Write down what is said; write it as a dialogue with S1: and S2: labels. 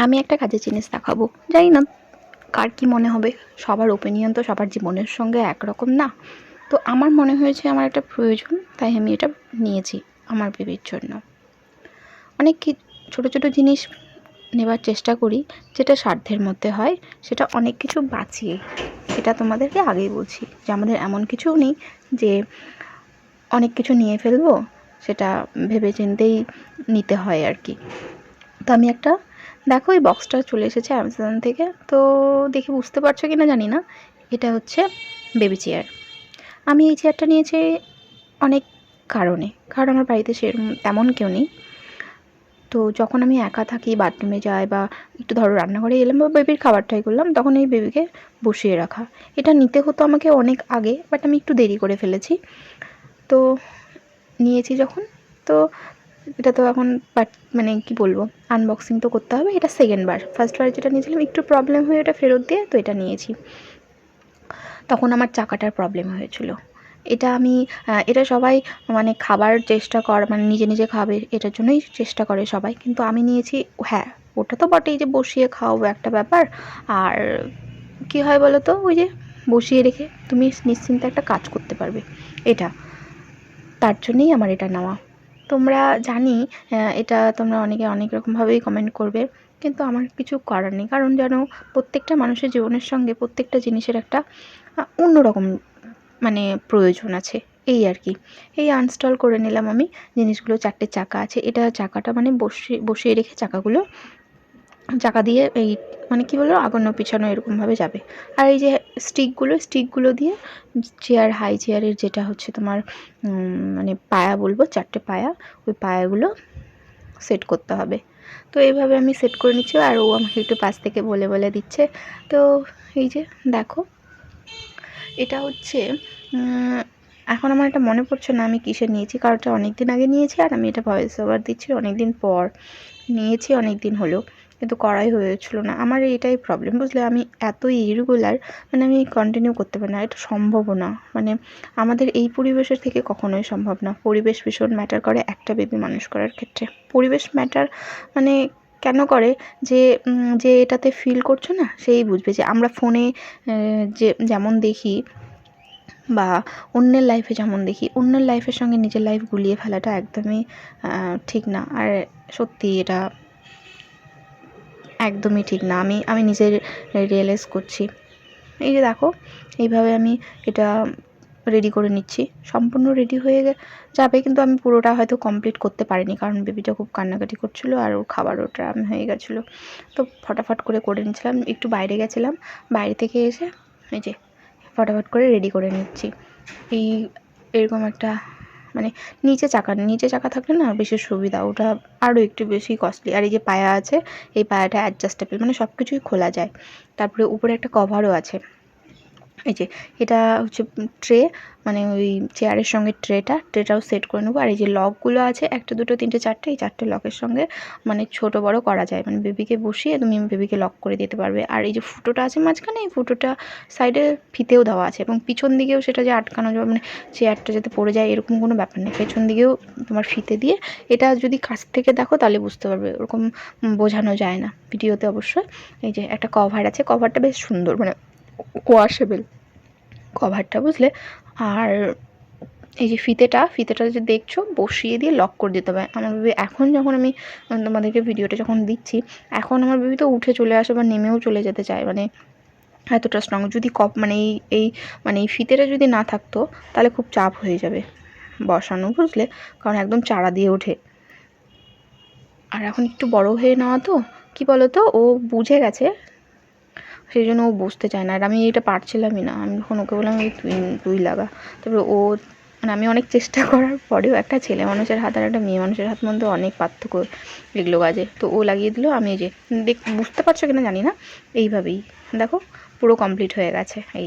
S1: আমি একটা কাজের জিনিস দেখাবো। জানি না কার কী মনে হবে। সবার ওপিনিয়ন তো সবার জীবনের সঙ্গে একরকম না। তো আমার মনে হয়েছে আমার একটা প্রয়োজন, তাই আমি এটা নিয়েছি আমার বেবির জন্য। অনেক কি ছোটো ছোটো জিনিস নেবার চেষ্টা করি, যেটা সাধ্যের মধ্যে হয়, সেটা অনেক কিছু বাঁচিয়ে। সেটা তোমাদেরকে আগেই বলছি যে আমাদের এমন কিছুও নেই যে অনেক কিছু নিয়ে ফেলব, সেটা ভেবে চিন্তেই নিতে হয় আর কি। তো আমি একটা দেখো, এই বক্সটা চলে এসেছে অ্যামাজন থেকে। তো দেখে বুঝতে পারছ কি না জানি না। এটা হচ্ছে বেবি চেয়ার আমি এই চেয়ারটা নিয়েছি অনেক কারণে। কারণ আমার বাড়িতে সেরকম তেমন কেউ নেই। তো যখন আমি একা থাকি বাথরুমে যাই বা একটু ধরো রান্নাঘরে এলাম বা বেবির খাবারটাই করলাম, তখন এই বেবিকে বসিয়ে রাখা। এটা নিতে হতো আমাকে অনেক আগে বাট আমি একটু দেরি করে ফেলেছি। তো নিয়েছি যখন। তো এটা তো এখন মানে কি বলব আনবক্সিং তো করতে হবে, এটা সেকেন্ড বার। ফার্স্ট বার যেটা নিয়েছিলাম, একটু প্রবলেম হয়ে ওটা ফেরত দিয়ে তো এটা নিয়েছি। তখন আমার চাকাটার প্রবলেম হয়েছিল। এটা আমি এটা সবাই মানে খাবার চেষ্টা কর মানে নিজে নিজে খাবে, এটার জন্যই চেষ্টা করে সবাই। কিন্তু আমি নিয়েছি হ্যাঁ ওটা তো বটেই যে বসিয়ে খাওয়াবো একটা ব্যাপার। আর কি হয় বলো তো ওই যে বসিয়ে রেখে তুমি নিশ্চিন্তে একটা কাজ করতে পারবে, এটা। তার জন্যই আমার এটা নেওয়া। তোমরা জানি এটা তোমরা অনেকে অনেক রকমভাবেই কমেন্ট করবে, কিন্তু আমার কিছু করার নেই। কারণ যেন প্রত্যেকটা মানুষের জীবনের সঙ্গে প্রত্যেকটা জিনিসের একটা অন্যরকম মানে প্রয়োজন আছে। এই আর কি। এই আনস্টল করে নিলাম আমি। জিনিসগুলো চারটে চাকা আছে। এটা চাকাটা মানে বসিয়ে বসিয়ে রেখে চাকাগুলো চাকা দিয়ে এই মানে কী বলো আগানো পিছানো এরকমভাবে যাবে। আর এই যে স্টিকগুলো স্টিকগুলো দিয়ে চেয়ার হাই চেয়ারের যেটা হচ্ছে তোমার মানে পায়া বলব, চারটে পায়া, ওই পায়াগুলো সেট করতে হবে। তো এইভাবে আমি সেট করে নিচ্ছি আর ও আমাকে একটু পাশ থেকে বলে বলে দিচ্ছে। তো এই যে দেখো, এটা হচ্ছে এখন আমার এটা মনে পড়ছে না আমি কিসে নিয়েছি, কারণ এটা অনেক দিন আগে নিয়েছি আর আমি এটা ভয়েস ওভার দিচ্ছি অনেক দিন পর নিয়েছি অনেক দিন হলো। কিন্তু করাই হয়েছিল না। আমার এটাই প্রবলেম বুঝলে? আমি এত ইরেগুলার মানে আমি কন্টিনিউ করতে পারি না, এটা সম্ভবও না। মানে আমাদের এই পরিবেশের থেকে কখনোই সম্ভব না। পরিবেশ ভীষণ ম্যাটার করে একটা বেবি মানুষ করার ক্ষেত্রে। পরিবেশ ম্যাটার মানে কেন করে? যে যে এটাতে ফিল করছ না, সেই বুঝবে যে আমরা ফোনে যে, যেমন দেখি বা অন্যের লাইফে যেমন দেখি, অন্যের লাইফের সঙ্গে নিজের লাইফ গুলিয়ে ফেলাটা একদমই ঠিক না। আর সত্যি এটা একদমই ঠিক না। আমি আমি নিজে রিয়েলাইজ করছি। এই যে দেখো, এইভাবে আমি এটা রেডি করে নিচ্ছি। সম্পূর্ণ রেডি হয়ে যাবে কিন্তু আমি পুরোটা হয়তো কমপ্লিট করতে পারিনি কারণ বেবিটা খুব কান্নাকাটি করছিল আর ওর খাবার ওটা আমি হয়ে গেছিল। তো ফটাফট করে করে নিচ্ছিলাম। একটু বাইরে গেছিলাম। বাইরে থেকে এসে এই যে, ফটাফট করে রেডি করে নিচ্ছি। এই, এরকম একটা মানে নিচে চাকা নিচে চাকা থাকলে না বেশি সুবিধা। ওটা আরও একটু বেশি কস্টলি আর এই যে পায়া আছে, এই পায়াটা অ্যাডজাস্টেবল মানে সব কিছুই খোলা যায়। তারপরে উপরে একটা কভারও আছে। এই যে, এটা হচ্ছে ট্রে মানে ওই চেয়ারের সঙ্গে ট্রেটা, ট্রেটাও সেট করে নেব। আর এই যে লকগুলো আছে, একটা, দুটো, তিনটে, চারটে, এই চারটে লকের সঙ্গে মানে ছোট বড় করা যায়। মানে বেবিকে বসিয়ে তুমি বেবিকে লক করে দিতে পারবে। আর এই যে ফুটোটা আছে মাঝখানে, এই ফুটোটা সাইডে ফিতেও দেওয়া আছে এবং পিছন দিকেও সেটা যে আটকানো যাবে মানে চেয়ারটা যাতে পড়ে যায়, এরকম কোনো ব্যাপার নেই। পেছন দিকেও তোমার ফিতে দিয়ে, এটা যদি কাছ থেকে দেখো তাহলে বুঝতে পারবে, ওরকম বোঝানো যায় না। ভিডিওতে অবশ্যই, এই যে একটা কভার আছে কভারটা বেশ সুন্দর মানে ওয়াশেবল কভারটা বুঝলে? আর এই যে ফিতেটা ফিতেটা যে দেখছ, বসিয়ে দিয়ে লক করে দিতে হবে। আমার বেবি এখন যখন আমি তোমাদেরকে ভিডিওটা যখন দিচ্ছি, এখন আমার বেবি তো উঠে চলে আসে বা নেমেও চলে যেতে চায়। মানে এতটা স্ট্রং যদি কপ মানে এই এই মানে এই ফিতেটা যদি না থাকতো, তাহলে খুব চাপ হয়ে যাবে বসানো, বুঝলে? কারণ একদম চারা দিয়ে ওঠে। আর এখন একটু বড় হয়ে নেওয়া তো, কি বলো তো ও বুঝে গেছে সেই জন্য ও বুঝতে চায় না। আর আমি এটা পারছিলামই না। আমি যখন ওকে বললাম তুই তুই লাগা। তারপরে ও মানে আমি অনেক চেষ্টা করার পরেও একটা ছেলে মানুষের হাত আর একটা মেয়ে মানুষের হাত মধ্যে অনেক পার্থক্য এগুলো কাজে তো ও লাগিয়ে দিল। আমি এই যে, দেখ, বুঝতে পারছ কিনা জানি না। এইভাবেই। দেখো, পুরো কমপ্লিট হয়ে গেছে। এই